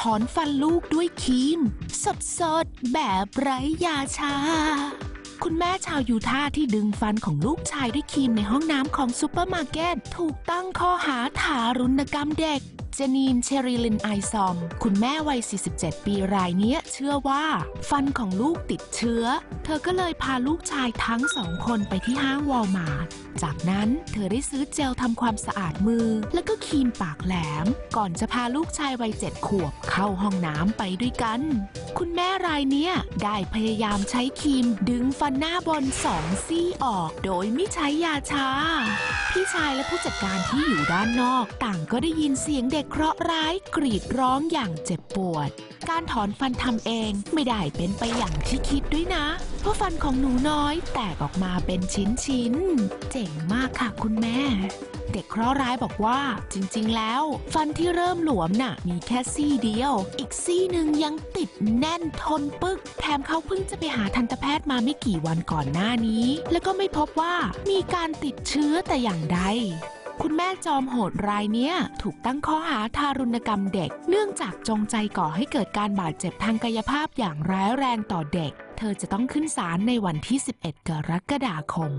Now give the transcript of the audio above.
ถอนฟันลูกด้วยครีม สดสดแบบไร้ยาชา คุณแม่ชาวยูทาห์ที่ดึงฟันของลูกชายด้วยครีมในห้องน้ำของซูเปอร์มาร์เก็ตถูกตั้งข้อหาทารุณกรรมเด็ก เจนีนเชริลินไอซอม คุณแม่วัย 47 ปีรายเนี้ยเชื่อว่า ฟันของลูกติดเชื้อ เธอก็เลยพาลูกชายทั้งสองคนไปที่ห้างวอลมาร์ทจากนั้นเธอได้ซื้อเจลทำความสะอาดมือ แล้วก็ครีมปากแหลม ก่อนจะพาลูกชายวัยเจ็ดขวบเข้าห้องน้ำไปด้วยกัน คุณแม่รายเนี้ยได้พยายามใช้ครีมดึงฟันหน้าบนสองซี่ออก โดยไม่ใช้ยาชา พี่ชายและผู้จัดการที่อยู่ด้านนอก ต่างก็ได้ยินเสียงเด็กเคราะห์ร้ายกรีดร้องอย่างเจ็บปวด การถอนฟันทำเองไม่ได้เป็นไปอย่างที่คิดด้วยนะ ราะฟันของหนูน้อยแตกออกมาเป็นชิ้นๆ เจ๋งมากค่ะคุณแม่ เด็กเคราะห์ร้ายบอกว่าจริงๆ แล้ว ฟันที่เริ่มหลวมน่ะ มีแค่ซี่เดียว อีกซี่หนึ่งยังติดแน่นทนปึก แถมเขาเพิ่งจะไปหาทันตแพทย์มาไม่กี่วันก่อนหน้านี้ แล้วก็ไม่พบว่ามีการติดเชื้อแต่อย่างใดคุณแม่จอมโหดรายเนี้ยถูกตั้งข้อหาทารุณกรรมเด็ก เนื่องจากจงใจก่อให้เกิดการบาดเจ็บทางกายภาพอย่างร้ายแรงต่อเด็ก เธอจะต้องขึ้นศาลในวันที่ 11 กรกฎาคม